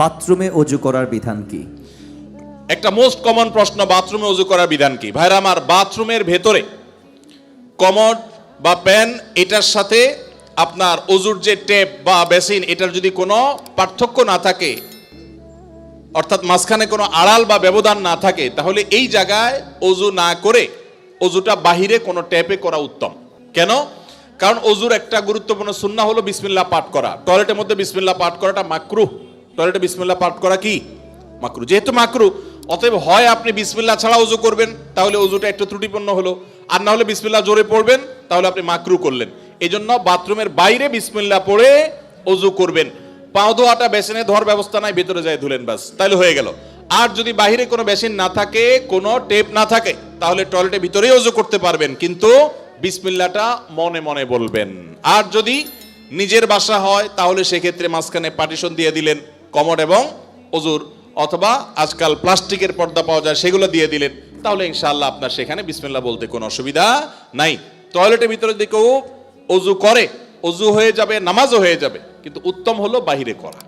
বাথরুমে অজু করার বিধান কি? একটা মোস্ট কমন প্রশ্ন, বাথরুমে অজু করার বিধান কি? ভাইরা, আমার বাথরুমের ভেতরে কমড বা প্যান, এটার সাথে আপনার অজুর যে টেপ বা বেসিন, এটার যদি কোনো পার্থক্য না থাকে, অর্থাৎ মাঝখানে কোনো আড়াল বা ব্যবধান না থাকে, তাহলে এই জায়গায় অজু না করে অজুটা বাহিরে কোনো ট্যাপে করা উত্তম। কেন? কারণ অজুর একটা গুরুত্বপূর্ণ সুন্না হলো বিসমিল্লাহ পাঠ করা। টয়লেটের মধ্যে বিসমিল্লা পাঠ করাটা মাকরু টয়লেটে বিসমিল্লাহ পাঠ করা কি? মাকরু। যেহেতু মাকরু, অতএব হয় আপনি বিসমিল্লাহ ছাড়া অজু করবেন, তাহলে অজুটা একটু ত্রুটিপূর্ণ হলো। আর না হলে বিসমিল্লাহ জোরে পড়বেন, তাহলে আপনি মাকরু করলেন। এই জন্য বাথরুমের বাইরে বিসমিল্লাহ পড়ে অজু করবেন। পাও ধোয়াটা বেসিনে ধোয়ার ব্যবস্থা নাই, ভেতরে যায় ধুলেন বাস তাহলে হয়ে গেল। আর যদি বাইরে কোনো বেসিন না থাকে, কোনো টেপ না থাকে, তাহলে টয়লেটের ভিতরেই অজু করতে পারবেন, কিন্তু বিসমিল্লাটা মনে মনে বলবেন। আর যদি নিজের বাসা হয়, তাহলে সেক্ষেত্রে মাঝখানে পার্টিশন দিয়ে দিলেন। কমড এবং অজুর অথবা আজকাল প্লাস্টিকের পর্দা পাওয়া যায়, সেগুলো দিয়ে দিলেন। তাহলে ইনশাল্লাহ আপনার সেখানে বিসমিল্লা বলতে কোনো অসুবিধা নাই। টয়লেটের ভিতরে যদি কেউ অজু করে অজু হয়ে যাবে, নামাজও হয়ে যাবে, কিন্তু উত্তম হলো বাহিরে করা।